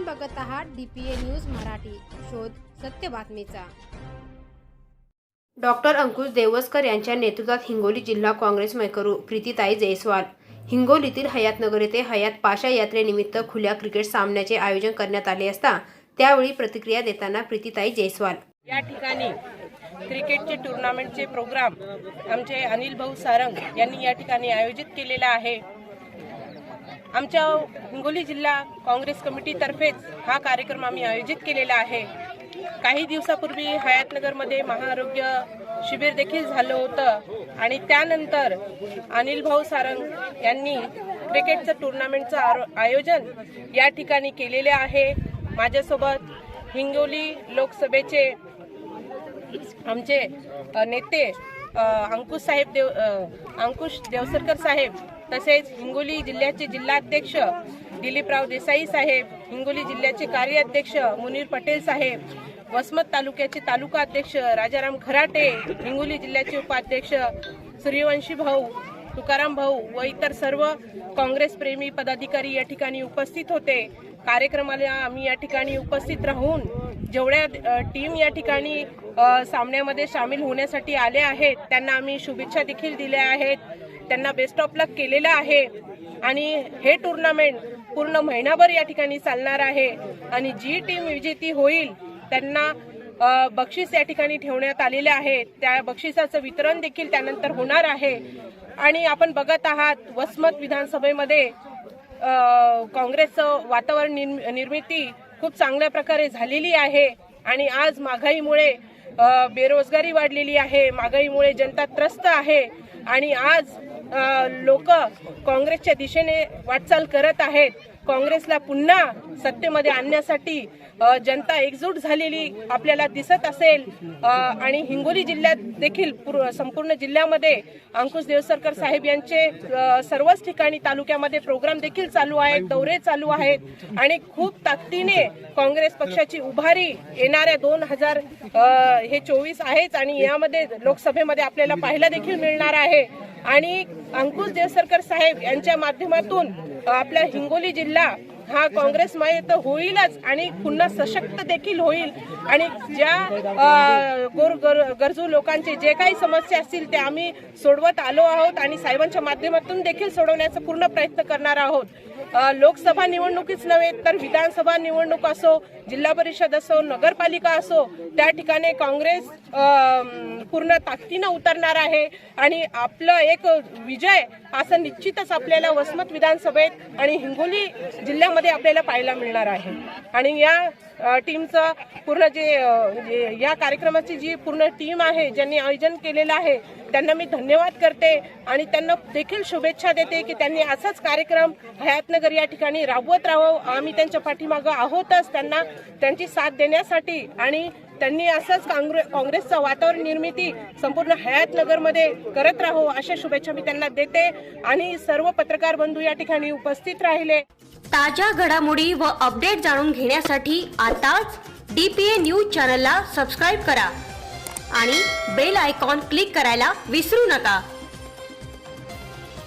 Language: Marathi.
आपण बघत आहात डीपीए न्यूज मराठी. शोध सत्य बातमीचा. डॉक्टर अंकुश देवस्कर यांच्या नेतृत्वात हिंगोली जिल्हा काँग्रेस मैकरू प्रीतीताई जयस्वाल. हिंगोलीतील हयातनगर येथे हयात पाशा यात्रेनिमित्त खुल्या क्रिकेट सामन्याचे आयोजन करण्यात आले असता त्यावेळी प्रतिक्रिया देताना प्रीतीताई जयस्वाल. या ठिकाणी क्रिकेटचे टुर्नामेंटचे प्रोग्राम आमचे अनिल भाऊ सारंग यांनी या ठिकाणी आयोजित केलेला आहे. आमच्या हिंगोली जिल्हा काँग्रेस कमिटीतर्फेच हा कार्यक्रम आम्ही आयोजित केलेला आहे. काही दिवसापूर्वी हयातनगरमध्ये महाआरोग्य शिबिर देखील झालं होतं आणि त्यानंतर अनिल भाऊ सारंग यांनी क्रिकेटचं टुर्नामेंटचं आरो- आयोजन या ठिकाणी केलेले आहे. माझ्यासोबत हिंगोली लोकसभेचे आमचे नेते अंकुश साहेब देव अंकुश देवसरकर साहेब तसेच हिंगोली जिल्ह्याचे जिल्हाध्यक्ष दिलीपराव देसाई साहेब हिंगोली जिल्ह्याचे कार्याध्यक्ष मुनीर पटेल साहेब वसमत तालुक्याचे तालुका अध्यक्ष राजाराम खराटे हिंगोली जिल्ह्याचे उपाध्यक्ष सूर्यवंशी भाऊ तुकाराम भाऊ व इतर सर्व काँग्रेस प्रेमी पदाधिकारी या ठिकाणी उपस्थित होते. कार्यक्रमाला आम्ही या ठिकाणी उपस्थित राहून जेवढ्या टीम या ठिकाणी सामन्यामध्ये सामील होण्यासाठी आले आहेत त्यांना आम्ही शुभेच्छा देखील दिल्या आहेत. त्यांना बेस्ट ऑफ लक केलेलं आहे. आणि हे टुर्नामेंट पूर्ण महिनाभर या ठिकाणी चालणार आहे. आणि जी टीम विजेती होईल त्यांना बक्षीस या ठिकाणी ठेवण्यात आलेले आहे. त्या बक्षिसाचं वितरण देखील त्यानंतर होणार आहे. आणि आपण बघत आहात वसमत विधानसभेमध्ये काँग्रेसचं वातावरण निर्मिती खूप चांगल्या प्रकारे झालेली आहे आणि आज महागाईमुळे बेरोजगारी वाढलेली आहे महागाईमुळे जनता त्रस्त आहे आणि आज लोक काँग्रेसच्या दिशेने वाटचाल करत आहेत. काँग्रेसला पुन्हा सत्तेमध्ये आणण्यासाठी जनता एकजूट झालेली आपल्याला दिसत असेल. आणि हिंगोली जिल्ह्यात देखील संपूर्ण जिल्ह्यामध्ये अंकुश देवसरकर साहेब यांचे सर्वच ठिकाणी तालुक्यामध्ये प्रोग्राम देखील चालू आहेत दौरे चालू आहेत. आणि खूप ताकदीने काँग्रेस पक्षाची उभारी येणाऱ्या दोन हजार हे चोवीस आहेच आणि यामध्ये लोकसभेमध्ये आपल्याला पाहायला देखील मिळणार आहे. आणि अंकुश देवसरकर साहेब यांच्या माध्यमातून आपला हिंगोली जिल्हा हा काँग्रेसमय तर होईलच आणि पुन्हा सशक्त देखील होईल. आणि ज्या गोर गर- गरजू लोकांचे जे काही समस्या असतील ते आम्ही सोडवत आलो आहोत आणि साहेबांच्या माध्यमातून देखील सोडवण्याचा पूर्ण प्रयत्न करणार आहोत. लोकसभा निवडणुकीच नव्हे तर विधानसभा निवडणूक असो जिल्हा परिषद असो नगरपालिका असो त्या ठिकाणी काँग्रेस पूर्ण ताकदीनं उतरणार आहे. आणि आपलं एक विजय असं निश्चितच आपल्याला वसमत विधानसभेत आणि हिंगोली जिल्ह्यामध्ये आपल्याला पाहायला मिळणार आहे. आणि या टीमचं पूर्ण जे जे या कार्यक्रमाची जी पूर्ण टीम आहे ज्यांनी आयोजन केलेलं आहे त्यांना मी धन्यवाद करते आणि त्यांना देखील शुभेच्छा देते की त्यांनी असाच कार्यक्रम हयातनगर या ठिकाणी राबवत राहावं. आम्ही त्यांच्या पाठीमागं आहोतच त्यांना त्यांची साथ देण्यासाठी आणि त्यांनी असंच काँग्रे काँग्रेसचं वातावरण निर्मिती संपूर्ण हयातनगरमध्ये करत राहो अशा शुभेच्छा मी त्यांना देते. आणि सर्व पत्रकार बंधू या ठिकाणी उपस्थित राहिले. ताज्या घडामोडी व अपडेट जाणून घेण्यासाठी आताच डीपीए न्यूज चॅनलला सबस्क्राईब करा. आणि बेल आयकॉन क्लिक करायला विसरू नका.